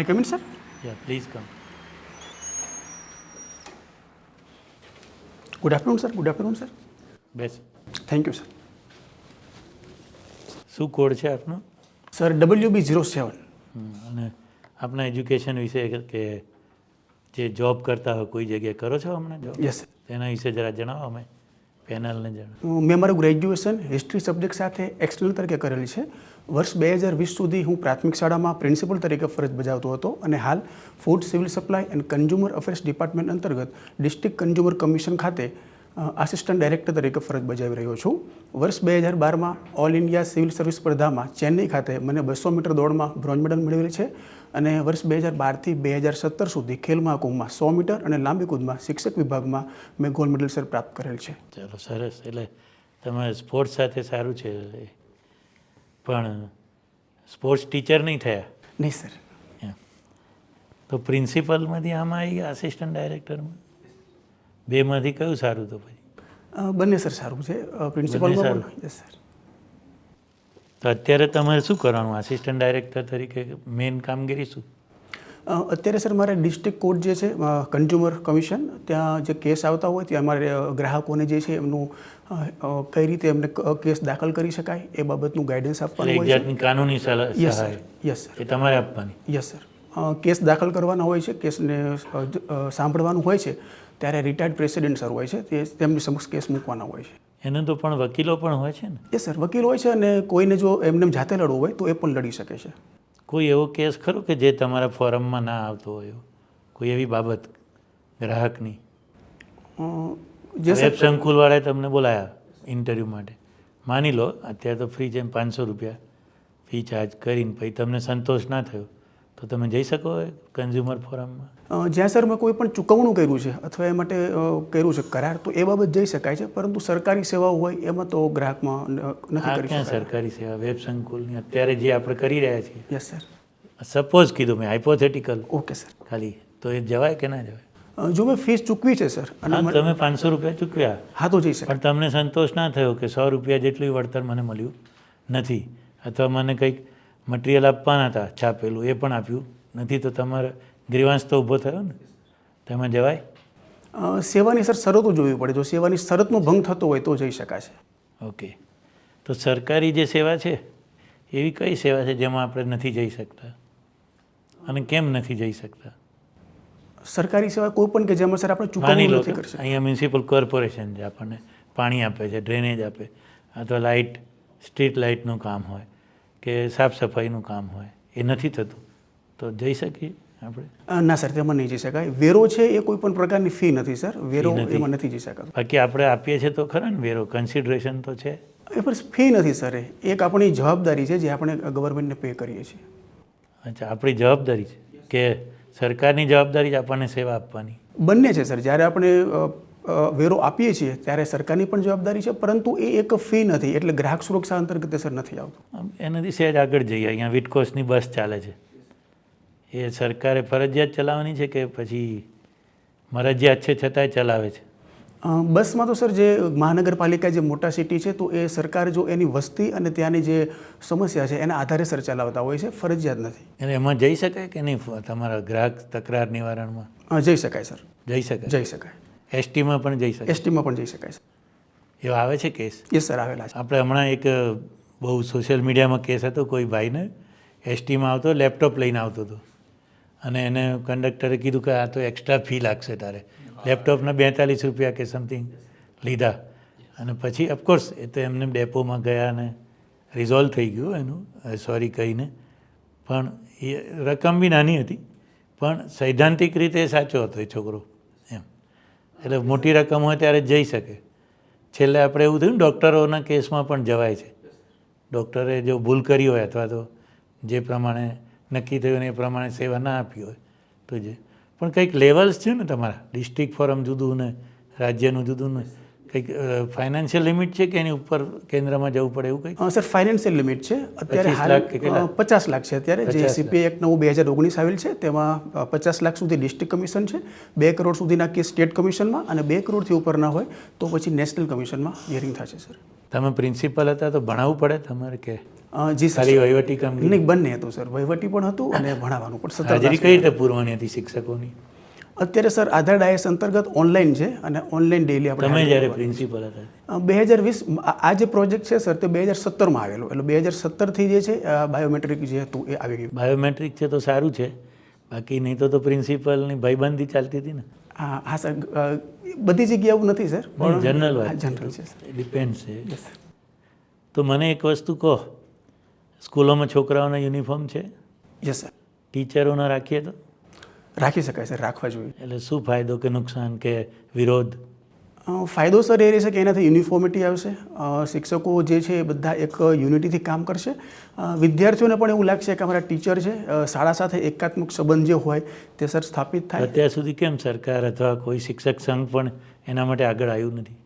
I in, sir Yeah, please come. Good afternoon sir good afternoon sir બેસ thank you sir શું code છે આપનો? Sir W B zero seven hmm, અને આપના education વિશે કે- જે જોબ કરતા હોય કોઈ જગ્યાએ કરો છો હમણાં જોબ યસ તેના વિશે જરા જણાવો અમે પેનલને મેં મારું ગ્રેજ્યુએશન હિસ્ટ્રી સબ્જેક્ટ સાથે એક્સટર્નલ તરીકે કરેલી છે. વર્ષ બે હજાર વીસ સુધી હું પ્રાથમિક શાળામાં પ્રિન્સિપલ તરીકે ફરજ બજાવતો હતો અને હાલ food, civil supply and consumer affairs department અંતર્ગત ડિસ્ટ્રિક્ટ કન્ઝ્યુમર કમિશન ખાતે આસિસ્ટન્ટ ડાયરેક્ટર તરીકે ફરજ બજાવી રહ્યો છું. વર્ષ બે હજાર બારમાં ઓલ ઇન્ડિયા સિવિલ સર્વિસ સ્પર્ધામાં ચેન્નઈ ખાતે મને બસો મીટર દોડમાં બ્રોન્ઝ મેડલ મેળવેલ છે. અને વર્ષ બે હજાર બારથી બે હજાર સત્તર સુધી ખેલ મહાકુંભમાં સો મીટર અને લાંબી કૂદમાં શિક્ષક વિભાગમાં મેં ગોલ્ડ મેડલ સર પ્રાપ્ત કરેલ છે. ચાલો સરસ. એટલે તમારે સ્પોર્ટ્સ સાથે સારું છે. પણ સ્પોર્ટ્સ ટીચર નહીં થયા? નહીં સર. તો પ્રિન્સિપલમાંથી આમાં આવી આસિસ્ટન્ટ ડાયરેક્ટરમાં બેમાંથી કયું સારું તો પછી? બંને સર સારું છે. પ્રિન્સિપલ સારું. Yes sir. તો અત્યારે તમારે શું કરવાનું? આસિસ્ટન્ટ ડાયરેક્ટર તરીકે મેઇન કામગીરી શું? અત્યારે સર મારે ડિસ્ટ્રિક્ટ કોર્ટ જે છે કન્ઝ્યુમર કમિશન ત્યાં જે કેસ આવતા હોય ત્યાં અમારે ગ્રાહકોને જે છે એમનું કઈ રીતે એમને કેસ દાખલ કરી શકાય એ બાબતનું ગાઈડન્સ આપવાનું હોય છે. કાનૂની સલાહ યસ સર યસ સર એ તમારે આપવાની? યસ સર કેસ દાખલ કરવાના હોય છે કેસને સાંભળવાનું હોય છે ત્યારે રિટાયર્ડ પ્રેસિડેન્ટ સર હોય છે તે તેમની સમક્ષ કેસ મૂકવાના હોય છે. એને તો પણ વકીલો પણ હોય છે ને? એ સર વકીલ હોય છે અને કોઈને જો એમને જાતે લડવું હોય તો એ પણ લડી શકે છે. કોઈ એવો કેસ ખરો કે જે તમારા ફોરમમાં ના આવતો હોય કોઈ એવી બાબત ગ્રાહકની? જે વેબ સંકુલવાળાએ તમને બોલાયા ઇન્ટરવ્યૂ માટે. માની લો અત્યારે તો ફ્રી છે પાંચસો રૂપિયા. ફી ચાર્જ કરીને પછી તમને સંતોષ ના થયો. તો તમે જઈ શકો કન્ઝ્યુમર ફોરમમાં જ્યાં સર મેં કોઈ પણ ચૂકવણું કર્યું છે અથવા એ માટે કર્યું છે કરાર તો એ બાબત જઈ શકાય છે પરંતુ સરકારી સેવાઓ હોય એમાં તો ગ્રાહકમાં નથી કરી શકાય. સરકારી સેવા? વેબ સંકુલની અત્યારે જે આપણે કરી રહ્યા છીએ. યસ સર સપોઝ કીધું મેં હાઇપોથેટિકલ ઓકે સર ખાલી તો એ જવાય કે ના જવાય? જો મેં ફીસ ચૂકવી છે સર અને તમે પાંચસો રૂપિયા ચૂકવ્યા. હા તો જઈ શકાય. પણ તમને સંતોષ ના થયો કે સો રૂપિયા જેટલું વળતર મને મળ્યું નથી. અથવા મને કંઈક મટીરિયલ આપવાના હતા છાપેલું એ પણ આપ્યું. નથી તો તમારે ગ્રીવાંશ તો ઊભો થયો ને? તેમાં જવાય? સેવાની સર શરતો જોવી પડે. જો સેવાની શરતનો ભંગ થતો હોય તો જઈ શકાશે. ઓકે. તો સરકારી જે સેવા છે એવી કઈ સેવા છે જેમાં આપણે નથી જઈ શકતા? અને કેમ નથી જઈ શકતા? સરકારી સેવા કોઈ પણ કે જેમાં સર આપણે ચૂકવણી નથી કરી અહીંયા મ્યુનિસિપલ કોર્પોરેશન છે આપણને પાણી આપે છે ડ્રેનેજ આપે. અથવા લાઇટ સ્ટ્રીટ લાઇટનું કામ હોય. કે સાફ સફાઈનું કામ હોય. એ નથી થતું. તો જઈ શકીએ આપણે? ના સર તેમાં નહીં જઈ શકાય. વેરો છે એ કોઈ પણ પ્રકારની ફી નથી સર. વેરો. એમાં નથી જઈ શકાતો. બાકી આપણે આપીએ છીએ તો ખરા ને વેરો. કન્સિડરેશન તો છે. એ પર ફી નથી સર એ. એક આપણી જવાબદારી છે જે આપણે ગવર્મેન્ટને પે કરીએ છીએ. અચ્છા આપણી જવાબદારી છે કે સરકારની જવાબદારી જ આપણને સેવા આપવાની? બંને છે સર. જ્યારે આપણે વેરો આપીએ છીએ ત્યારે સરકારની પણ જવાબદારી છે પરંતુ એ એક ફી નથી એટલે ગ્રાહક સુરક્ષા અંતર્ગત સર નથી આવતું. એનાથી સહેજ આગળ જઈએ અહીંયા વિટકોસની બસ ચાલે છે. એ સરકારે ફરજિયાત ચલાવવાની છે કે પછી મરજિયાત છે છતાંય ચલાવે છે? બસમાં તો સર જે મહાનગરપાલિકા જે મોટા સિટી છે તો એ સરકાર જો એની વસ્તી અને ત્યાંની જે સમસ્યા છે એના આધારે સર ચલાવતા હોય છે ફરજિયાત નથી. એટલે એમાં જઈ શકાય કે નહીં તમારા ગ્રાહક તકરાર નિવારણમાં? જઈ શકાય સર. જઈ શકાય? જઈ શકાય. એસટીમાં પણ જઈ શકાય એસટીમાં પણ જઈ શકાય છે. એવા આવે છે કેસ? યસ સર આવેલા છે. આપણે હમણાં એક બહુ સોશિયલ મીડિયામાં કેસ હતો કોઈ ભાઈને એસટીમાં આવતો લેપટોપ લઈને આવતો હતો. અને એને કંડક્ટરે કીધું કે આ તો એક્સ્ટ્રા ફી લાગશે તારે. લેપટોપના બેતાલીસ રૂપિયા કે સમથિંગ લીધા. અને પછી ઓફકોર્સ એ તો એમને ડેપોમાં ગયા અને રિઝોલ્વ થઈ ગયું એનું સોરી કહીને. પણ એ રકમ બી નાની હતી પણ સૈદ્ધાંતિક રીતે સાચો હતો એ છોકરો. એટલે મોટી રકમ હોય ત્યારે જઈ શકે. છેલ્લે આપણે એવું થયું ડૉક્ટરોના કેસમાં પણ જવાય છે. ડૉક્ટરે જો ભૂલ કરી હોય અથવા તો જે પ્રમાણે નક્કી થયું એ પ્રમાણે સેવા ના આપી હોય, તો જે. પણ કંઈક લેવલ્સ છે ને તમારા ડિસ્ટ્રિક્ટ ફોરમ જુદું ને રાજ્યનું જુદું ને. કંઈક ફાઇનાન્શિયલ લિમિટ છે કે એની ઉપર કેન્દ્રમાં જવું પડે એવું કંઈક? સર ફાઇનાન્શિયલ લિમિટ છે. અત્યારે 25 હાલ કે પચાસ લાખ છે અત્યારે. જે સીપીએ એક્ટ નવું બે હજાર ઓગણીસ આવેલ છે તેમાં પચાસ લાખ સુધી ડિસ્ટ્રિક્ટ કમિશન છે બે કરોડ સુધીના કેસ સ્ટેટ કમિશનમાં અને બે કરોડથી ઉપરના હોય તો પછી નેશનલ કમિશનમાં હિયરિંગ થશે સર. તમે પ્રિન્સિપલ હતા તો ભણાવવું પડે તમારે કે જી સર. વહીવટી કામ નહીં બંને હતું સર. વહીવટી પણ હતું અને ભણાવવાનું પણ સત્તા હાજરી કઈ રીતે પૂરવાની હતી શિક્ષકોની? અત્યારે સર આધાર ડાયસ અંતર્ગત ઓનલાઈન છે અને ઓનલાઈન ડેલી તમે આપણે જ્યારે પ્રિન્સિપલ હતા બે હજાર વીસ આ જે પ્રોજેક્ટ છે સર તે બે હજાર સત્તરમાં આવેલો. એટલે બે હજાર સત્તરથી જે છે બાયોમેટ્રિક જે હતું એ આવી ગયું. બાયોમેટ્રિક છે તો સારું છે. બાકી નહીં તો તો પ્રિન્સિપલની ભાઈબંધી ચાલતી હતી ને. હા હા સર. બધી જગ્યાઓ એવું નથી સર. પણ જનરલ જનરલ છે. સર. ડિપેન્ડ છે. તો મને એક વસ્તુ કહો. સ્કૂલોમાં છોકરાઓના યુનિફોર્મ છે? યસ સર ટીચરોના રાખીએ તો? રાખી શકાય સર રાખવા જોઈએ. એટલે શું ફાયદો કે નુકસાન કે વિરોધ? ફાયદો સર એ રહેશે કે એનાથી યુનિફોર્મિટી આવશે. શિક્ષકો જે છે એ બધા એક યુનિટીથી કામ કરશે. વિદ્યાર્થીઓને પણ એવું લાગશે કે અમારા ટીચર છે શાળા સાથે એકાત્મક સંબંધ જે હોય તે સર સ્થાપિત થાય. અત્યાર સુધી કેમ સરકાર અથવા કોઈ શિક્ષક સંઘ પણ એના માટે આગળ આવ્યું નથી?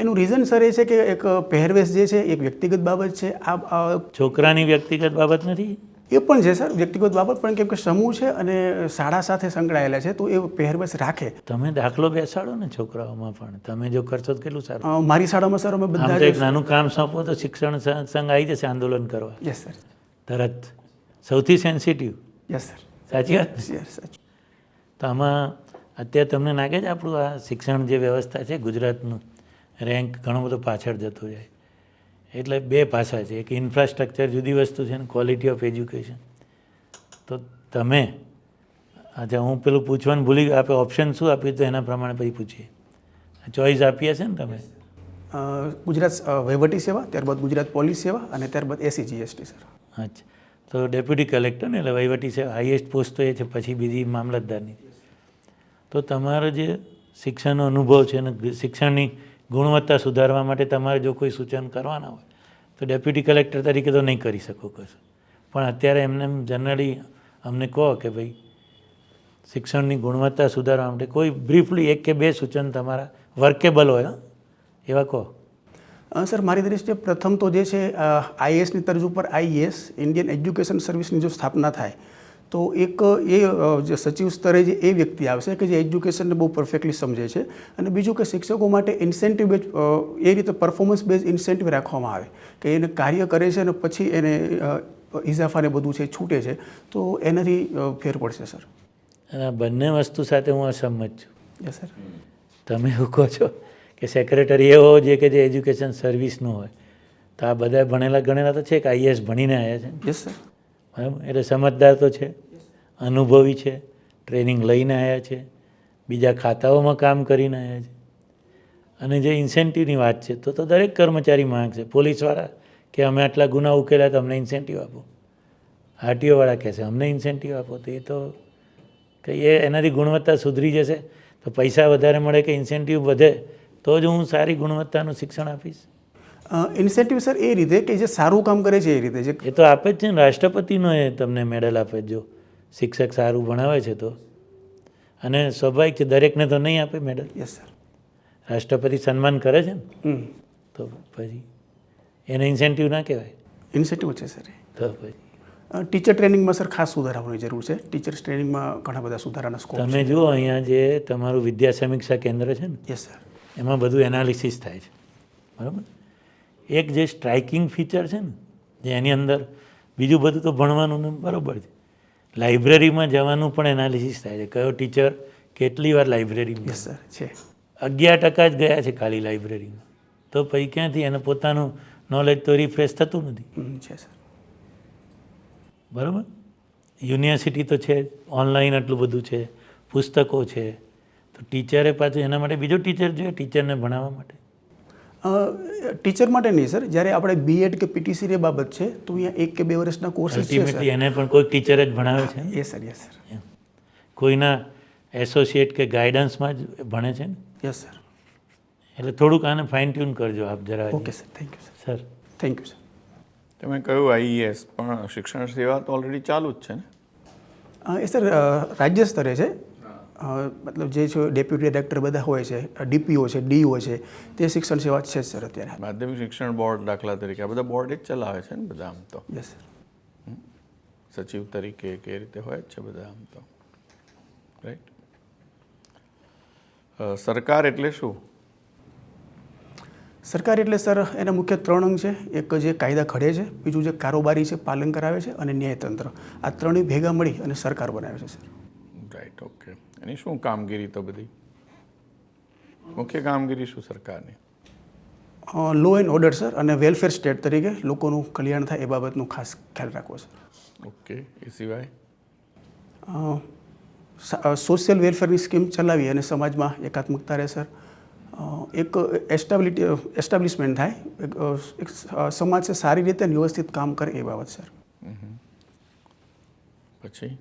એનું રીઝન સર એ છે કે એક પહેરવેશ જે છે એક વ્યક્તિગત બાબત છે. આ આ છોકરાની વ્યક્તિગત બાબત નથી? એ પણ છે સર વ્યક્તિગત બાબત પણ કેમ કે સમૂહ છે અને શાળા સાથે સંકળાયેલા છે તો એ પહેરવેશ રાખે. તમે દાખલો બેસાડો ને છોકરાઓમાં પણ. તમે જો કરશો તો કેટલું સારું. મારી શાળામાં સર અમે બધા એક નાનું કામ સોંપો તો શિક્ષણ સંઘ આવી જશે આંદોલન કરવા. યસ સર તરત. સૌથી સેન્સિટિવ યસ સર સાચી વાત યસ સર તો આમાં અત્યારે તમને લાગે છે આપણું આ શિક્ષણ જે વ્યવસ્થા છે ગુજરાતનું રેન્ક ઘણો બધો પાછળ જતો જાય. એટલે બે પાસા છે. એક ઇન્ફ્રાસ્ટ્રક્ચર જુદી વસ્તુ છે ને ક્વોલિટી ઓફ એજ્યુકેશન તો તમે અચ્છા હું પેલું પૂછવાનું ભૂલી આપે ઓપ્શન શું આપ્યું તો એના પ્રમાણે પછી પૂછીએ. ચોઈસ આપી હશે ને તમે? ગુજરાત વહીવટી સેવા ત્યારબાદ ગુજરાત પોલીસ સેવા અને ત્યારબાદ એસી જીએસટી સર. અચ્છા. તો ડેપ્યુટી કલેક્ટર ને એટલે વહીવટી સેવા હાઈએસ્ટ પોસ્ટ તો એ છે પછી બીજી મામલતદારની. તો તમારો જે શિક્ષણનો અનુભવ છે અને શિક્ષણની ગુણવત્તા સુધારવા માટે તમારે જો કોઈ સૂચન કરવાના હોય, તો ડેપ્યુટી કલેક્ટર તરીકે તો નહીં કરી શકો કશું પણ અત્યારે એમને જનરલી અમને કહો કે ભાઈ, શિક્ષણની ગુણવત્તા સુધારવા માટે કોઈ બ્રીફલી એક કે બે સૂચન તમારા વર્કેબલ હોય? એવા કહો સર, મારી દ્રષ્ટિએ પ્રથમ તો જે છે આઈએસની તર્જ ઉપર આઈએસ ઇન્ડિયન એજ્યુકેશન સર્વિસની જો સ્થાપના થાય તો એક એ જે સચિવ સ્તરે જે એ વ્યક્તિ આવશે કે જે એજ્યુકેશનને બહુ પરફેક્ટલી સમજે છે અને બીજું કે શિક્ષકો માટે ઇન્સેન્ટિવ બેઝ એ રીતે પરફોર્મન્સ બેઝ ઇન્સેન્ટિવ રાખવામાં આવે કે એને કાર્ય કરે છે અને પછી એને ઇઝાફાને બધું છે છૂટે છે તો એનાથી ફેર પડશે સર. અને આ બંને વસ્તુ સાથે હું અસંમત છું. યસ સર તમે એવું કહો છો કે સેક્રેટરી એવો જે કે જે એજ્યુકેશન સર્વિસનું હોય. તો આ બધા ભણેલા ગણેલા તો છે કે આઈએસ ભણીને આવ્યા છે? યસ સર બરાબર એટલે સમજદાર તો છે, અનુભવી છે, ટ્રેનિંગ લઈને આવ્યા છે, બીજા ખાતાઓમાં કામ કરીને આવ્યા છે. અને જે ઇન્સેન્ટિવની વાત છે, તો તો દરેક કર્મચારી માગશે પોલીસવાળા કે અમે આટલા ગુના ઉકેલ્યા તો અમને ઇન્સેન્ટિવ આપો. આરટીઓવાળા કહેશે અમને ઇન્સેન્ટિવ આપો. તો એ તો કંઈ એ એનાથી ગુણવત્તા સુધરી જશે? તો પૈસા વધારે મળે કે ઇન્સેન્ટિવ વધે, તો જ હું સારી ગુણવત્તાનું શિક્ષણ આપીશ? ઇન્સેન્ટિવ સર એ રીતે કે જે સારું કામ કરે છે એ રીતે જે એ તો આપે જ છે ને રાષ્ટ્રપતિનો એ તમને મેડલ આપે જ. જો શિક્ષક સારું ભણાવે છે તો. અને સ્વાભાવિક છે દરેકને તો નહીં આપે મેડલ. યસ સર રાષ્ટ્રપતિ સન્માન કરે છે ને? તો પછી એને ઇન્સેન્ટિવ ના કહેવાય. ઇન્સેન્ટિવ છે સર તો પછી. ટીચર ટ્રેનિંગમાં સર ખાસ સુધારાઓની જરૂર છે. ટીચર્સ ટ્રેનિંગમાં ઘણા બધા સુધારાના સ્કોપ તમે જુઓ અહીંયા જે તમારું વિદ્યા સમીક્ષા કેન્દ્ર છે ને? યસ સર એમાં બધું એનાલિસિસ થાય છે. બરાબર? એક જે સ્ટ્રાઇકિંગ ફીચર છે ને જે એની અંદર બીજું બધું તો ભણવાનું ને બરાબર છે. લાઇબ્રેરીમાં જવાનું પણ એનાલિસિસ થાય છે. કયો ટીચર કેટલી વાર લાઇબ્રેરીમાં સર છે. અગિયાર ટકા જ ગયા છે ખાલી લાઇબ્રેરીમાં તો પછી ક્યાંથી? એને પોતાનું નોલેજ તો રિફ્રેશ થતું નથી. છે સર બરાબર? યુનિવર્સિટી તો છે ઓનલાઈન આટલું બધું છે. પુસ્તકો છે. તો ટીચરે પાછું એના માટે બીજો ટીચર જોઈએ ટીચરને ભણાવવા માટે. ટીચર માટે નહીં સર. જ્યારે આપણે બીએડ કે પીટીસી ની બાબત છે તો અહીંયા એક કે બે વર્ષના કોર્સીસ છે સર. એને પણ કોઈ ટીચર જ ભણાવે છે? એ સર યસ સર. કોઈના એસોસિએટ કે ગાઈડન્સમાં જ ભણે છે? ને યસ સર એટલે થોડુંક આને ફાઇન ટ્યુન કરજો આપ જરા. Okay sir thank you sir sir thank you sir તમે કહ્યું આઈએએસ પણ શિક્ષણ સેવા તો ઓલરેડી ચાલુ જ છે ને? એ સર રાજ્ય સ્તરે છે. મતલબ જે છે ડેપ્યુટી ડાયરેક્ટર બધા હોય છે ડીપીઓ છે ડીઓ છે તે શિક્ષણ સેવા છે સર અત્યારે. માધ્યમિક શિક્ષણ બોર્ડ દાખલા તરીકે આ બધા બોર્ડ જ ચલાવે છે ને બધા આમ તો? Yes sir. સચિવ તરીકે કે રીતે હોય જ છે બધા આમ તો? રાઈટ સરકાર એટલે શું? સરકાર એટલે સર એના મુખ્ય ત્રણ અંગ છે. એક જે કાયદા ઘડે છે બીજું જે કારોબારી છે પાલન કરાવે છે અને ન્યાયતંત્ર. આ ત્રણેય ભેગા મળી અને સરકાર બનાવે છે સર. રાઈટ ઓકે એની શું કામગીરી તો બધી? મુખ્ય કામગીરી શું સરકારની? લો એન્ડ ઓર્ડર સર અને વેલફેર સ્ટેટ તરીકે લોકોનું કલ્યાણ થાય એ બાબતનું ખાસ ખ્યાલ રાખવો સર ઓકે એ સિવાય? સોશિયલ વેલફેરની સ્કીમ ચલાવી અને સમાજમાં એકાત્મકતા રહે સર એક એસ્ટાબિલિટી એસ્ટાબ્લિશમેન્ટ થાય એક, એક સમાજ છે સારી રીતે વ્યવસ્થિત કામ કરે એ બાબત સર પછી?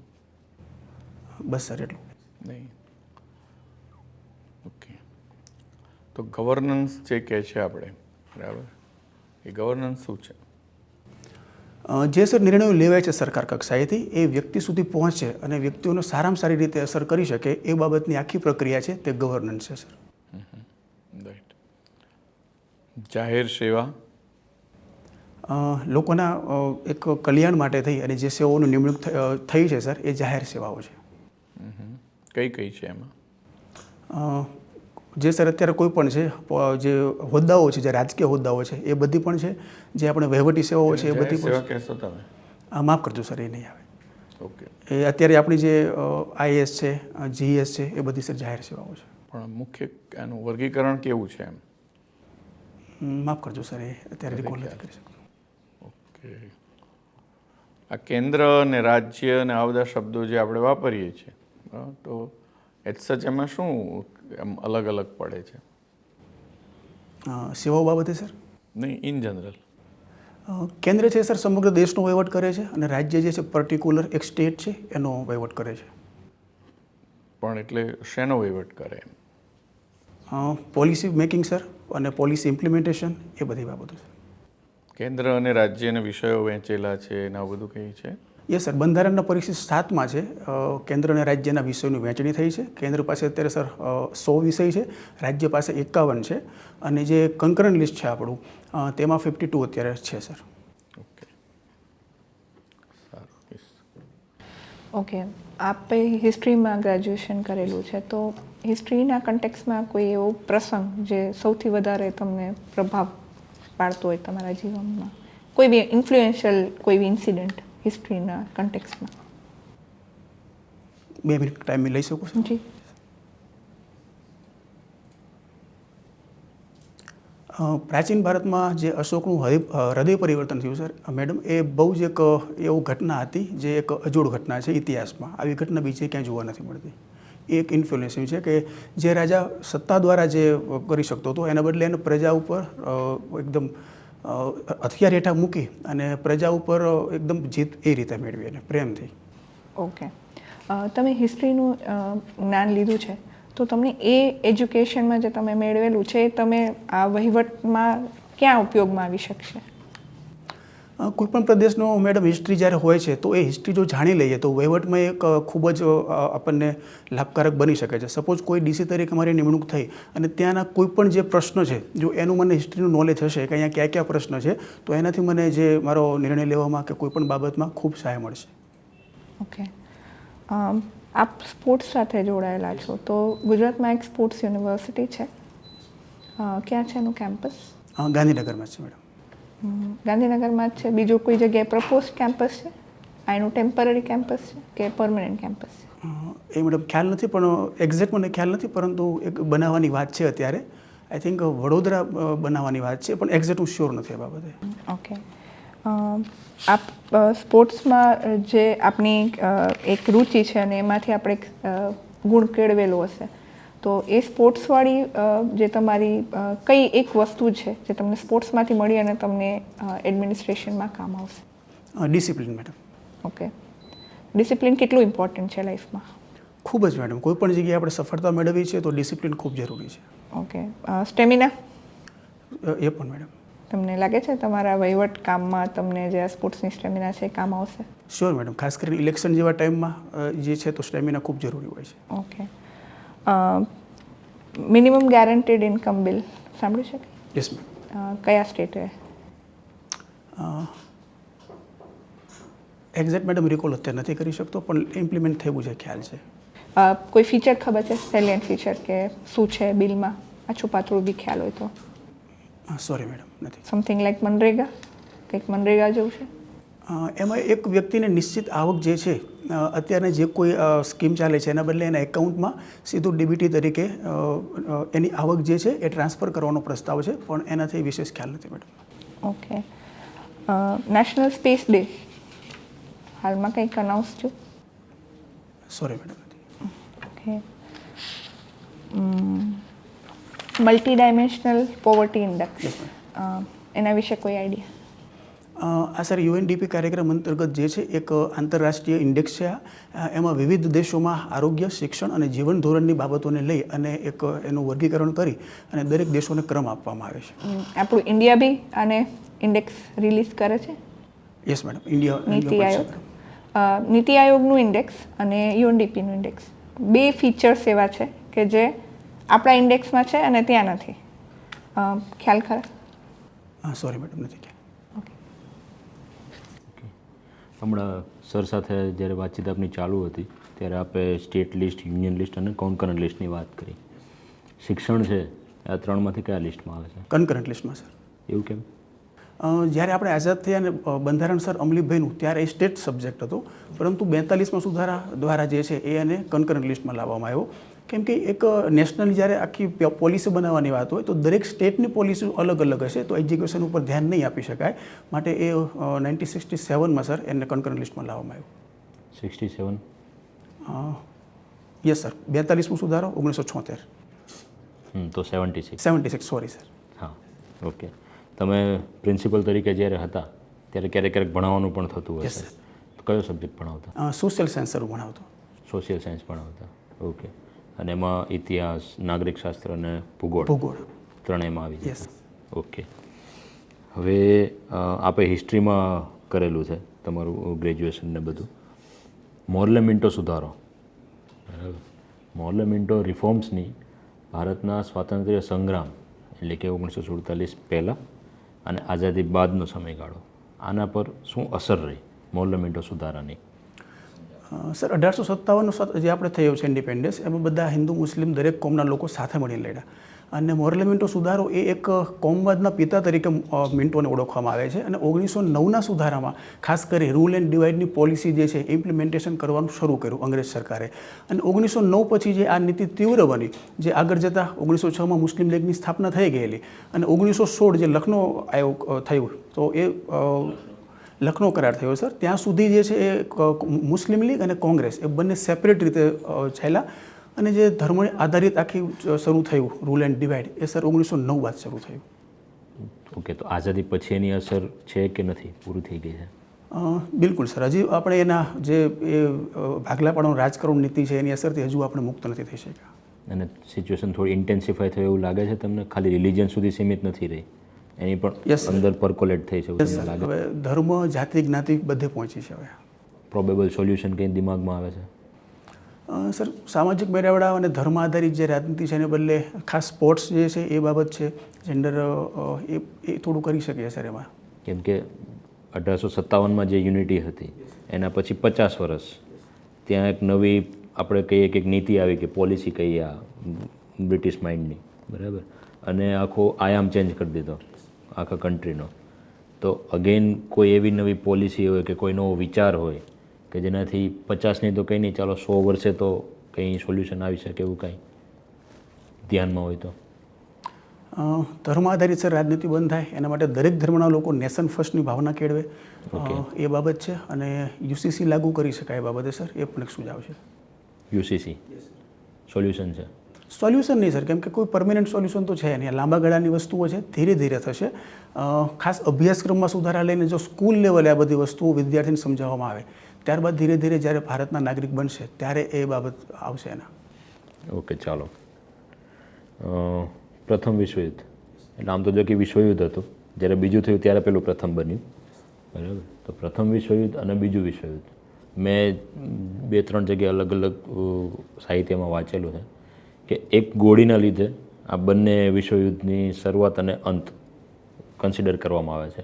બસ સર એટલું. નહીં. ઓકે. તો ગવર્નન્સ જે કહે છે આપણે બરાબર? એ ગવર્નન્સ શું છે? જે સર નિર્ણયો લેવાય છે સરકાર કક્ષાએથી એ વ્યક્તિ સુધી પહોંચે અને વ્યક્તિઓને સારામાં સારી રીતે અસર કરી શકે એ બાબતની આખી પ્રક્રિયા છે તે ગવર્નન્સ છે સર. રાઈટ જાહેર સેવા? લોકોના એક કલ્યાણ માટે થઈ અને જે સેવાઓનું નિમણૂક થઈ છે સર એ જાહેર સેવાઓ છે. કઈ કઈ છે એમાં? જે સર અત્યારે કોઈ પણ છે જે હોદ્દાઓ છે જે રાજકીય હોદ્દાઓ છે એ બધી પણ છે જે આપણે વહીવટી સેવાઓ છે એ બધી સેવા પણ કહેશો તમે? આ માફ કરજો સર એ નહીં આવે. ઓકે. એ અત્યારે આપણી જે આઈએસ છે જીએસ છે એ બધી સર જાહેર સેવાઓ છે. પણ મુખ્ય એનું વર્ગીકરણ કેવું છે એમ? માફ કરજો સર એ અત્યારે રિકોલ નથી કરી શકતો. ઓકે. આ કેન્દ્ર અને રાજ્ય અને આ બધા શબ્દો જે આપણે વાપરીએ છીએ? તો એટ સચ એમાં શું એમ અલગ અલગ પડે છે? સેવાઓ બાબતે સર? નહીં ઇન જનરલ. કેન્દ્ર છે સર સમગ્ર દેશનો વહીવટ કરે છે અને રાજ્ય જે છે પર્ટિક્યુલર એક સ્ટેટ છે એનો વહીવટ કરે છે. પણ એટલે શેનો વહીવટ કરે એમ? પોલિસી મેકિંગ સર અને પોલિસી ઇમ્પ્લિમેન્ટેશન એ બધી બાબતો છે કેન્દ્ર અને રાજ્યના વિષયો વહેંચેલા છે ને આ બધું કંઈ છે? યસ સર બંધારણના પરિશિષ્ટ સાતમાં છે. કેન્દ્ર અને રાજ્યના વિષયોની વહેંચણી થઈ છે. કેન્દ્ર પાસે અત્યારે સર સો વિષય છે. રાજ્ય પાસે એકાવન છે. અને જે કંકરન લિસ્ટ છે આપણું તેમાં ફિફ્ટી ટુ અત્યારે છે સર ઓકે સારું. Yes. ઓકે આપે હિસ્ટ્રીમાં ગ્રેજ્યુએશન કરેલું છે. તો હિસ્ટ્રીના કન્ટેક્સમાં કોઈ એવો પ્રસંગ જે સૌથી વધારે તમને પ્રભાવ પાડતો હોય તમારા જીવનમાં? કોઈ બી ઇન્ફ્લુએન્શિયલ કોઈ બી ઇન્સિડન્ટ હિસ્ટ્રીના કન્ટેક્સમાં બે મિનિટ ટાઈમ લઈ શકું છું? જી. પ્રાચીન ભારતમાં જે અશોકનું હૃદય પરિવર્તન થયું સર મેડમ એ બહુ જ એક એવું ઘટના હતી જે એક અજોડ ઘટના છે ઇતિહાસમાં. આવી ઘટના બીજે ક્યાંય જોવા નથી મળતી. એ એક ઇન્ફ્લુએન્સિંગ છે કે જે રાજા સત્તા દ્વારા જે કરી શકતો હતો એના બદલે એને પ્રજા ઉપર એકદમ હથિયાર હેઠા મૂકી અને પ્રજા ઉપર એકદમ જીત એ રીતે મેળવી અને પ્રેમથી. ઓકે. તમે હિસ્ટ્રીનું જ્ઞાન લીધું છે. તો તમને એ એજ્યુકેશનમાં જે તમે મેળવેલું છે એ તમે આ વહીવટમાં ક્યાં ઉપયોગમાં આવી શકશે? અ, કોઈ પણ પ્રદેશનો મેડમ હિસ્ટ્રી જ્યારે હોય છે તો એ હિસ્ટ્રી જો જાણી લઈએ તો વહીવટમાં એક ખૂબ જ આપણને લાભકારક બની શકે છે. સપોઝ કોઈ ડીસી તરીકે મારી નિમણૂક થઈ અને ત્યાંના કોઈપણ જે પ્રશ્ન છે જો એનું મને હિસ્ટ્રીનું નોલેજ હશે કે અહીંયા કયા કયા પ્રશ્ન છે તો એનાથી મને જે મારો નિર્ણય લેવામાં કે કોઈ પણ બાબતમાં ખૂબ સહાય મળશે. ઓકે. આપ સ્પોર્ટ્સ સાથે જોડાયેલા છો તો ગુજરાતમાં એક સ્પોર્ટ્સ યુનિવર્સિટી છે. ક્યાં છે એનું કેમ્પસ ગાંધીનગરમાં છે મેડમ ગાંધીનગરમાં જ છે. બીજું કોઈ જગ્યાએ પ્રપોઝ કેમ્પસ છે? આ એનું ટેમ્પરરી કેમ્પસ છે કે પરમનન્ટ કેમ્પસ છે? એ મેડમ ખ્યાલ નથી પણ એક્ઝેક્ટ મને ખ્યાલ નથી પરંતુ એક બનાવવાની વાત છે અત્યારે. આઈ થિંક વડોદરા બનાવવાની વાત છે પણ એક્ઝેક્ટ હું શ્યોર નથી આ બાબતે. ઓકે આપ સ્પોર્ટ્સમાં જે આપની એક રુચિ છે અને એમાંથી આપણે એક ગુણ કેળવેલો હશે. તો એ સ્પોર્ટ્સવાળી જે તમારી કઈ એક વસ્તુ છે જે તમને સ્પોર્ટ્સમાંથી મળી અને તમને એડમિનિસ્ટ્રેશનમાં કામ આવશે? Discipline madam. ઓકે. ડિસિપ્લિન કેટલું ઇમ્પોર્ટન્ટ છે લાઈફમાં? ખૂબ જ મેડમ. કોઈ પણ જગ્યાએ આપણે સફળતા મેળવી છે તો ડિસિપ્લિન ખૂબ જરૂરી છે. ઓકે. સ્ટેમિના? એ પણ મેડમ. તમને લાગે છે તમારા વહીવટ કામમાં તમને જે સ્પોર્ટ્સની સ્ટેમિના છે કામ આવશે? Sure madam. ખાસ કરીને ઇલેક્શન જેવા ટાઈમમાં જે છે તો સ્ટેમિના ખૂબ જરૂરી હોય છે. Okay. Minimum guaranteed income bill સાંભળ્યું છે? કે યસ મેમ કયા સ્ટેટે એક્ઝેક્ટ મેડમ રિકોલ અત્યારે નથી કરી શકતો પણ ઇમ્પ્લિમેન્ટ થયું છે ખ્યાલ છે. કોઈ ફીચર ખબર છે? સેલિયન્ટ ફીચર કે શું છે બિલમાં આછું પાતળું બી ખ્યાલ હોય તો. સોરી મેડમ નથી. Something like MNREGA? કંઈક મનરેગા જેવું છે? એમાં એક વ્યક્તિને નિશ્ચિત આવક જે છે અત્યારે જે કોઈ સ્કીમ ચાલે છે એના બદલે એના એકાઉન્ટમાં સીધું ડીબીટી તરીકે એની આવક જે છે એ ટ્રાન્સફર કરવાનો પ્રસ્તાવ છે પણ એનાથી વિશેષ ખ્યાલ નથી madam. Okay. National space day હાલમાં કંઈક અનાઉન્સ છે sorry madam. Okay. Multi dimensional poverty index એના વિશે કોઈ આઈડિયા આ સર યુએનડીપી કાર્યક્રમ અંતર્ગત જે છે એક આંતરરાષ્ટ્રીય ઇન્ડેક્સ છે એમાં વિવિધ દેશોમાં આરોગ્ય શિક્ષણ અને જીવન ધોરણની બાબતોને લઈ અને એક એનું વર્ગીકરણ કરી અને દરેક દેશોને ક્રમ આપવામાં આવે છે. આપણું ઇન્ડિયા બી આને ઇન્ડેક્સ રિલીઝ કરે છે? Yes madam India NITI Aayog. નીતિ આયોગનું ઇન્ડેક્સ અને યુએનડીપીનું ઇન્ડેક્સ. બે ફીચર્સ એવા છે કે જે આપણા ઇન્ડેક્સમાં છે અને ત્યાં નથી. ખ્યાલ ખરા? સોરી મેડમ નથી ખ્યાલ હમણાં સર સાથે જ્યારે વાતચીત આપની ચાલુ હતી ત્યારે આપે સ્ટેટ લિસ્ટ યુનિયન લિસ્ટ અને કોન્કરન્ટ લિસ્ટની વાત કરી. શિક્ષણ છે આ ત્રણમાંથી કયા લિસ્ટમાં આવે છે? કનકરન્ટ લિસ્ટમાં સર. એવું કેમ? જ્યારે આપણે આઝાદ થયા અને બંધારણ સર અમલીભાઈનું ત્યારે એ સ્ટેટ સબ્જેક્ટ હતો. પરંતુ બેતાલીસમાં સુધારા દ્વારા જે છે એ એને કનકરન્ટ લિસ્ટમાં લાવવામાં આવ્યો. કેમ કે એક નેશનલ જ્યારે આખી પોલિસી બનાવવાની વાત હોય તો દરેક સ્ટેટની પોલિસી અલગ અલગ હશે તો એજ્યુકેશન ઉપર ધ્યાન નહીં આપી શકાય. માટે એ નાઇન્ટીન સિક્સટી સેવનમાં સર એને કન્કરન્ટ લિસ્ટમાં લાવવામાં સિક્સટી સેવન આવ્યું યસ સર બેતાલીસમો સુધારો ઓગણીસો છોતેર. તો seventy six seventy six sorry sir હા ઓકે તમે પ્રિન્સિપલ તરીકે જ્યારે હતા ત્યારે ક્યારેક ક્યારેક ભણાવવાનું પણ થતું હોય હશે. કયો સબ્જેક્ટ ભણાવતા? સોશિયલ સાયન્સ સર ભણાવતો. સોશિયલ સાયન્સ ભણાવતા. ઓકે અને એમાં ઇતિહાસ નાગરિક શાસ્ત્ર અને ભૂગોળ. ભૂગોળ. ત્રણેયમાં આવી યસ ઓકે. હવે આપે હિસ્ટ્રીમાં કરેલું છે તમારું ગ્રેજ્યુએશન ને બધું. મોર્લેમિન્ટો સુધારો. બરાબર. મોર્લેમિન્ટો રિફોર્મ્સની ભારતના સ્વાતંત્ર્ય સંગ્રામ એટલે કે ઓગણીસો સુડતાલીસ પહેલાં અને આઝાદી બાદનો સમયગાળો. આના પર શું અસર રહી મોર્લેમિન્ટો સુધારાની? અ, સર, અઢારસો સત્તાવનનો જે આપણે થયો છે ઇન્ડિપેન્ડન્સ એમાં બધા હિન્દુ, મુસ્લિમ દરેક કોમના લોકો સાથે મળીને લડ્યા. અને મોરલેમિન્ટો સુધારો એ એક કોમવાદના પિતા તરીકે મિન્ટોને ઓળખવામાં આવે છે. અને ઓગણીસો નવના સુધારામાં ખાસ કરી રૂલ એન્ડ ડિવાઇડની પોલિસી જે છે ઇમ્પ્લિમેન્ટેશન કરવાનું શરૂ કર્યું અંગ્રેજ સરકારે. અને ઓગણીસો નવ પછી જે આ નીતિ તીવ્ર બની, જે આગળ જતાં ઓગણીસો છમાં મુસ્લિમ લીગની સ્થાપના થઈ ગયેલી. અને ઓગણીસો સોળ જે લખનૌ આયોગ થયું, તો એ લખનૌ કરાર થયો સર. ત્યાં સુધી જે છે એ મુસ્લિમ લીગ અને કોંગ્રેસ એ બંને સેપરેટ રીતે છેલ્લા. અને જે ધર્મ આધારિત આખી શરૂ થયું રૂલ એન્ડ ડિવાઇડ એ સર ઓગણીસો નવ બાદ શરૂ થયું. ઓકે તો આઝાદી પછી એની અસર છે કે નથી? પૂરું થઈ ગઈ છે? બિલકુલ સર. હજી આપણે એના જે એ ભાગલાપણો રાજકારણ નીતિ છે એની અસરથી હજુ આપણે મુક્ત નથી થઈ શક્યા. અને સિચ્યુએશન થોડી ઇન્ટેન્સિફાય થયું એવું લાગે છે તમને? ખાલી રિલિજન સુધી સીમિત નથી રહી? એની પણ. અંદર પરકોલેટ થઈ છે. હવે ધર્મ જાતિ જ્ઞાતિ બધે પહોંચી છે હવે. પ્રોબેબલ સોલ્યુશન કંઈ દિમાગમાં આવે છે? સર સામાજિક મેળાવડા અને ધર્મ આધારિત જે રાજનીતિ છે એને બદલે ખાસ સ્પોર્ટ્સ જે છે એ બાબત છે જેન્ડર એ એ થોડું કરી શકીએ સર એમાં. કેમ કે અઢારસો સત્તાવનમાં જે યુનિટી હતી એના પછી પચાસ વર્ષ ત્યાં એક નવી આપણે કહીએ કે એક નીતિ આવી કે પોલિસી કહીએ આ બ્રિટિશ માઇન્ડની બરાબર? અને આખો આયામ ચેન્જ કરી દીધો. આખા કન્ટ્રીનો તો અગેન કોઈ એવી નવી પોલિસી હોય કે કોઈ નવો વિચાર હોય કે જેનાથી પચાસની તો કંઈ નહીં ચાલો સો વર્ષે તો કંઈ સોલ્યુશન આવી શકે એવું કાંઈ? ધ્યાનમાં હોય તો. ધર્મ આધારિત સર રાજનીતિ બંધ થાય એના માટે દરેક ધર્મના લોકો નેશન ફર્સ્ટની ભાવના કેળવે. એ બાબત છે અને યુસીસી લાગુ કરી શકાય એ બાબતે સર એ પણ એક સુઝાવ છે. યુસીસી સોલ્યુશન છે. સોલ્યુશન નહીં, સર. કેમ કે કોઈ પરમેનન્ટ સોલ્યુશન તો છે નહીં. લાંબા ગાળાની વસ્તુઓ છે, ધીરે ધીરે થશે. ખાસ અભ્યાસક્રમમાં સુધારા લઈને જો સ્કૂલ લેવલે આ બધી વસ્તુઓ વિદ્યાર્થીને સમજાવવામાં આવે, ત્યારબાદ ધીરે ધીરે જ્યારે ભારતના નાગરિક બનશે, ત્યારે એ બાબત આવશે એના. ઓકે, ચાલો. પ્રથમ વિશ્વયુદ્ધ. એટલે આમ તો જો કે વિશ્વયુદ્ધ હતું. જ્યારે બીજું થયું ત્યારે પેલું પ્રથમ બન્યું. બરાબર? તો પ્રથમ વિશ્વયુદ્ધ અને બીજું વિશ્વયુદ્ધ. મેં બે ત્રણ જગ્યાએ અલગ અલગ સાહિત્યમાં વાંચેલું છે. કે એક ગોળીના લીધે આ બંને વિશ્વયુદ્ધની શરૂઆત અને અંત કન્સિડર કરવામાં આવે છે.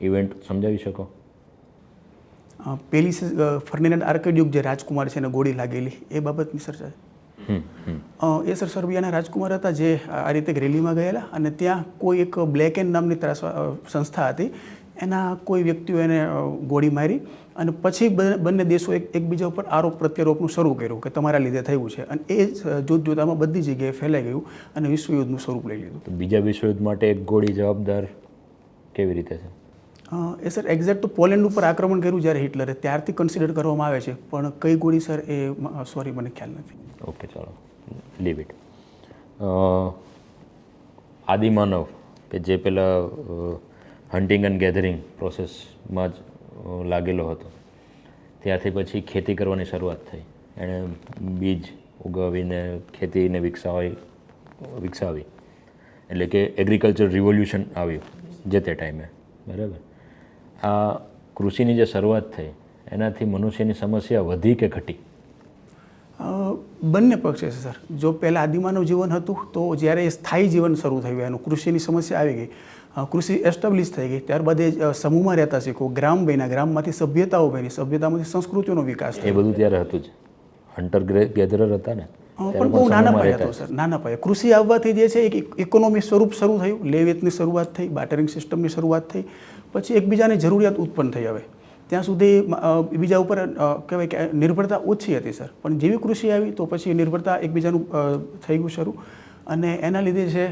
ઇવેન્ટ સમજાવી શકો? પેલી ફર્નિનાન્ડ આર્કડ્યુક જે રાજકુમાર છે એને ગોળી લાગેલી એ બાબતની સર એ સર સર્બિયાના રાજકુમાર હતા જે આ રીતે રેલીમાં ગયેલા અને ત્યાં કોઈ એક બ્લેક એન્ડ નામની સંસ્થા હતી એના કોઈ વ્યક્તિઓ એને ગોળી મારી અને પછી બંને દેશો એક એકબીજા ઉપર આરોપ પ્રત્યારોપનું શરૂ કર્યું કે તમારા લીધે થયું છે. અને એ જ જોત જોતામાં બધી જગ્યાએ ફેલાઈ ગયું અને વિશ્વયુદ્ધનું સ્વરૂપ લઈ લીધું. તો બીજા વિશ્વયુદ્ધ માટે એક ગોળી જવાબદાર કેવી રીતે છે? એ સર એક્ઝેક્ટ તો પોલેન્ડ ઉપર આક્રમણ કર્યું જ્યારે હિટલરે. ત્યારથી કન્સિડર કરવામાં આવે છે. પણ કઈ ગોળી સર એ સોરી મને ખ્યાલ નથી. ઓકે ચાલો. લીવ ઇટ આદિમાનવ કે જે પેલા હન્ટિંગ એન્ડ ગેધરિંગ પ્રોસેસમાં જ લાગેલો હતો. ત્યાંથી પછી ખેતી કરવાની શરૂઆત થઈ. એણે બીજ ઉગાવીને ખેતીને વિકસાવી વિકસાવી. એટલે કે એગ્રીકલ્ચર રિવોલ્યુશન આવ્યું જે તે ટાઈમે. બરાબર? આ કૃષિની જે શરૂઆત થઈ, એનાથી મનુષ્યની સમસ્યા વધી કે ઘટી? બંને પક્ષે છે, સર. જો પહેલાં આદિમાનવ જીવન હતું, તો જ્યારે સ્થાયી જીવન શરૂ થયું, એનું કૃષિની સમસ્યા આવી ગઈ. કૃષિ એસ્ટાબ્લિશ થઈ ગઈ. ત્યારબાદ એ સમૂહમાં રહેતા શીખો. ગ્રામ બન્યા. ગ્રામમાંથી સભ્યતાઓ બની. સભ્યતામાંથી સંસ્કૃતિનો વિકાસ એ બધું ત્યારે હતું જ. હન્ટર ગેધરર હતા ને. પણ બહુ નાના પાયે હતો સર. નાના પાયે. કૃષિ આવવાથી જે છે એક ઇકોનોમી સ્વરૂપ શરૂ થયું. લે વેચની શરૂઆત થઈ બાટરિંગ સિસ્ટમની શરૂઆત થઈ. પછી એકબીજાની જરૂરિયાત ઉત્પન્ન થઈ હવે. ત્યાં સુધી બીજા ઉપર કહેવાય કે નિર્ભરતા ઓછી હતી સર. પણ જેવી કૃષિ આવી તો પછી નિર્ભરતા એકબીજાનું થઈ ગયું શરૂ. અને એના લીધે છે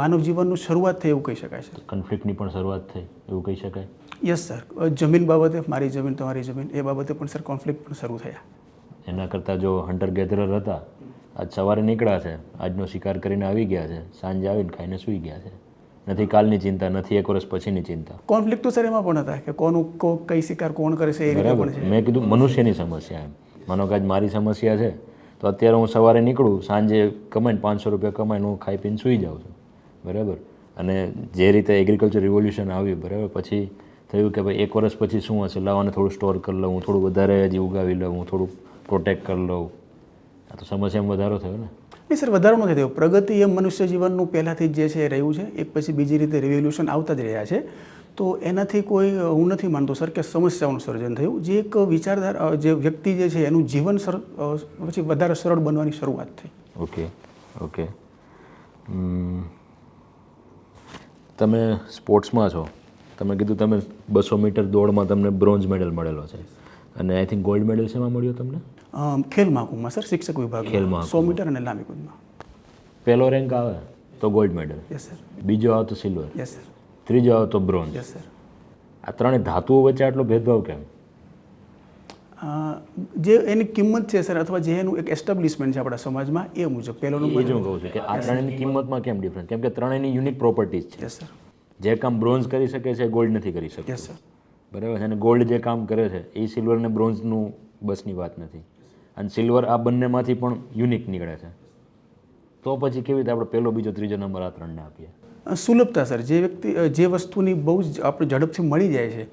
માનવ જીવનનું શરૂઆત થઈ એવું કહી શકાય છે. કન્ફ્લિક્ટની પણ શરૂઆત થઈ એવું કહી શકાય? યસ સર જમીન બાબતે મારી જમીન તમારી જમીન એ બાબતે પણ સર કોન્ફ્લિક્ટ પણ શરૂ થયા. એના કરતાં જો હન્ટર ગેધરર હતા આજ સવારે નીકળ્યા છે આજનો શિકાર કરીને આવી ગયા છે સાંજે આવીને ખાઈને સૂઈ ગયા છે. નથી કાલની ચિંતા નથી એક વર્ષ પછીની ચિંતા. કોન્ફ્લિક્ટ તો સર એમાં પણ હતા કે કોનું કો કઈ શિકાર કોણ કરે છે એ રીતે પણ છે. મેં કીધું મનુષ્યની સમસ્યા એમ. માનો કે આજ મારી સમસ્યા છે તો અત્યારે હું સવારે નીકળું, સાંજે કમાઈને પાંચસો રૂપિયા કમાઈને હું ખાઈ પીને સૂઈ જાઉં છું. બરાબર? અને જે રીતે એગ્રીકલ્ચર રિવોલ્યુશન આવ્યું, બરાબર? પછી થયું કે ભાઈ એક વર્ષ પછી શું હશે? લાવવાને થોડું સ્ટોર કરી લઉં થોડું વધારે હજી ઉગાવી લઉં, હું થોડું પ્રોટેક્ટ કરી લઉં. આ તો સમસ્યામાં વધારો થયો ને. નહીં સર, વધારો નથી થયો. પ્રગતિ એ મનુષ્ય જીવનનું પહેલાંથી જ જે છે એ રહ્યું છે. એક પછી બીજી રીતે રિવોલ્યુશન આવતા જ રહ્યા છે. તો એનાથી કોઈ હું નથી માનતો સર કે સમસ્યાઓનું સર્જન થયું. જે એક વિચારધારા જે વ્યક્તિ જે છે એનું જીવન સર પછી વધારે સરળ બનવાની શરૂઆત થઈ. Okay okay. તમે સ્પોર્ટ્સમાં છો. તમે કીધું તમે બસો મીટર દોડમાં તમને બ્રોન્ઝ મેડલ મળેલો છે. અને આઈ થિંક ગોલ્ડ મેડલ શેમાં મળ્યો તમને? ખેલ મહાકુંભમાં સર શિક્ષક વિભાગ ખેલમાં સો મીટર અને લાંબી કુદમાં. પહેલો રેન્ક આવે તો ગોલ્ડ મેડલ. Yes sir. બીજો આવે તો સિલ્વર. Yes sir. ત્રીજો આવે તો બ્રોન્ઝ. યસ સર આ ત્રણેય ધાતુઓ વચ્ચે આટલો ભેદભાવ કેમ? જે એની કિંમત છે સર અથવા જે એનું એક એસ્ટાબ્લિશમેન્ટ છે આપણા સમાજમાં એ મુજબ પહેલો નંબર હું કહું છું કે આ ત્રણેયની કિંમતમાં કેમ ડિફરન્સ કેમ કે ત્રણેયની યુનિક પ્રોપર્ટીઝ છે. સર જે કામ બ્રોન્ઝ કરી શકે છે ગોલ્ડ નથી કરી શકે સર બરાબર છે? અને ગોલ્ડ જે કામ કરે છે એ સિલ્વર અને બ્રોન્ઝનું બસની વાત નથી. અને સિલ્વર આ બંનેમાંથી પણ યુનિક નીકળે છે. તો પછી કેવી રીતે આપણે પહેલો બીજો ત્રીજો નંબર આ ત્રણને આપીએ? સુલભતા સર. જે વ્યક્તિ જે વસ્તુની બહુ જ આપણે ઝડપથી મળી જાય છે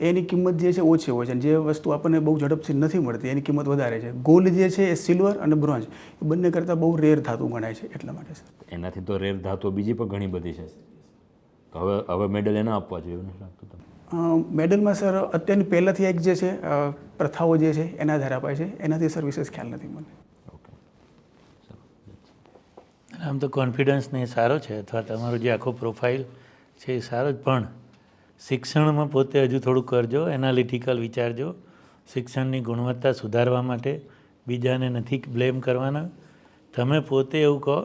એની કિંમત જે છે ઓછી હોય છે અને જે વસ્તુ આપણને બહુ ઝડપથી નથી મળતી એની કિંમત વધારે છે. ગોલ્ડ જે છે એ સિલ્વર અને બ્રોન્ઝ એ બંને કરતાં બહુ રેર ધાતુ ગણાય છે એટલા માટે સર. એનાથી તો રેર ધાતુઓ બીજી પણ ઘણી બધી છે હવે હવે મેડલ એના આપવા જોઈએ એવું લાગતું તમને? મેડલમાં સર અત્યારની પહેલાંથી એક જે છે પ્રથાઓ જે છે એના આધારે અપાય છે. એનાથી સર વિશેષ ખ્યાલ નથી મને ઓકે અને આમ તો કોન્ફિડન્સને એ સારો છે અથવા તમારો જે આખો પ્રોફાઇલ છે એ સારો જ પણ શિક્ષણમાં પોતે હજુ થોડું કરજો એનાલિટિકલ વિચારજો. શિક્ષણની ગુણવત્તા સુધારવા માટે બીજાને નથી બ્લેમ કરવાના. તમે પોતે એવું કહો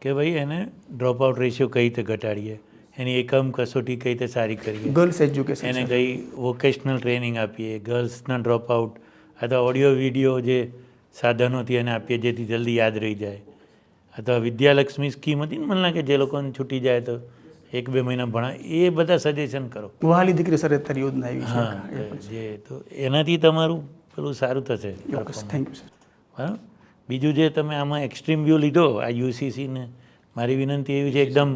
કે ભાઈ એને ડ્રોપ આઉટ રેશિયો કઈ રીતે ઘટાડીએ? એની એકમ કસોટી કઈ રીતે સારી કરીએ? ગર્લ્સ એજ્યુકેશન એને કઈ વોકેશનલ ટ્રેનિંગ આપીએ? ગર્લ્સના ડ્રોપ આઉટ અથવા ઓડિયો વીડિયો જે સાધનોથી એને આપીએ જેથી જલ્દી યાદ રહી જાય. અથવા વિદ્યાલક્ષ્મી સ્કીમ હતી ને મને લાગે જે લોકોને છૂટી જાય તો એક બે મહિના ભણા એ બધા સજેશન કરો. વાલી દીકરી સર અત્યારે યોજના આવી હા જે તો એનાથી તમારું પેલું સારું થશે. ચોક્કસ થેન્ક યુ સર બરાબર? બીજું જે તમે આમાં એક્સ્ટ્રીમ વ્યૂ લીધો આ યુસીસીને મારી વિનંતી એવી છે એકદમ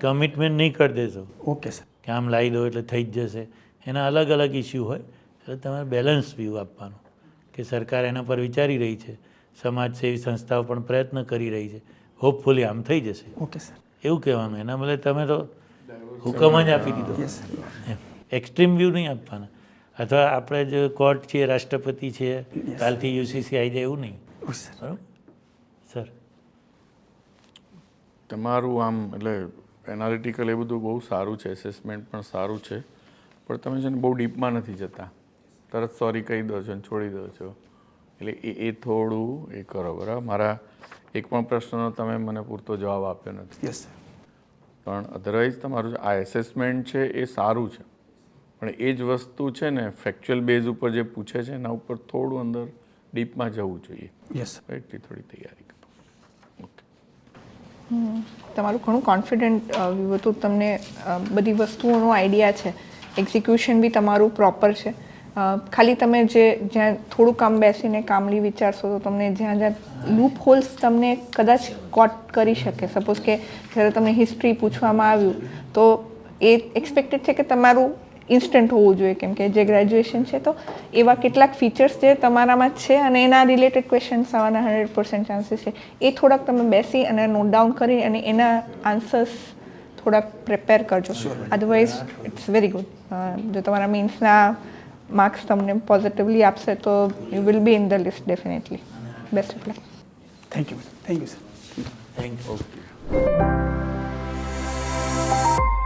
કમિટમેન્ટ નહીં કરી દેશો. ઓકે સર કે આમ લાવી દો એટલે થઈ જ જશે. એના અલગ અલગ ઇસ્યુ હોય એટલે તમારે બેલેન્સ વ્યૂ આપવાનો. કે સરકાર એના પર વિચારી રહી છે. સમાજ સેવી સંસ્થાઓ પણ પ્રયત્ન કરી રહી છે. હોપફુલી આમ થઈ જશે. ઓકે સર એવું કહેવાનું એના બદલે તમે તો હુકમ જ આપી દીધો. એક્સ્ટ્રીમ વ્યૂ નહીં આપવાના. અથવા આપણે જે કોર્ટ છે રાષ્ટ્રપતિ છે કાલથી યુસીસી આવી જાય એવું નહીં. ઓકે સર તમારું આમ એટલે એનાલિટિકલ એ બધું બહુ સારું છે એસેસમેન્ટ પણ સારું છે પણ તમે છે ને બહુ ડીપમાં નથી જતા. તરત સોરી કહી દો છો ને છોડી દો છો. એટલે એ એ થોડું એ કરો બરાબર? મારા એક પણ પ્રશ્નનો તમે મને પૂરતો જવાબ આપ્યો નથી. યસ પણ અધરવાઇઝ તમારું આ એસેસમેન્ટ છે એ સારું છે. પણ એ જ વસ્તુ છે ને ફેક્ચ્યુઅલ બેઝ ઉપર જે પૂછે છે એના ઉપર થોડું અંદર ડીપમાં જવું જોઈએ. યસ રાઈટથી થોડી તૈયારી કરો. ઓકે તમારું ઘણું કોન્ફિડન્ટ હતું. તમને બધી વસ્તુઓનો આઈડિયા છે. એક્ઝિક્યુશન બી તમારું પ્રોપર છે. ખાલી તમે જે જ્યાં થોડું કામ બેસીને કામલી વિચારશો તો તમને જ્યાં જ્યાં લૂપ હોલ્સ તમને કદાચ કોટ કરી શકે. સપોઝ કે જ્યારે તમને હિસ્ટ્રી પૂછવામાં આવ્યું તો એ એક્સપેક્ટેડ છે કે તમારું ઇન્સ્ટન્ટ હોવું જોઈએ. કેમ કે જે ગ્રેજ્યુએશન છે તો એવા કેટલાક ફીચર્સ જે તમારામાં છે અને એના રિલેટેડ ક્વેશ્ચન્સ આવવાના હંડ્રેડ પર્સન્ટ ચાન્સીસ છે. એ થોડાક તમે બેસી અને નોટ ડાઉન કરી અને એના આન્સર્સ થોડાક પ્રિપેર કરજો. અધરવાઇઝ ઇટ્સ વેરી ગુડ જો તમારા મીન્સના marks come in positively, upset, so you will be in the list definitely. Best of luck. Thank you, Thank you, sir. Thank you. Thank you. Thank you.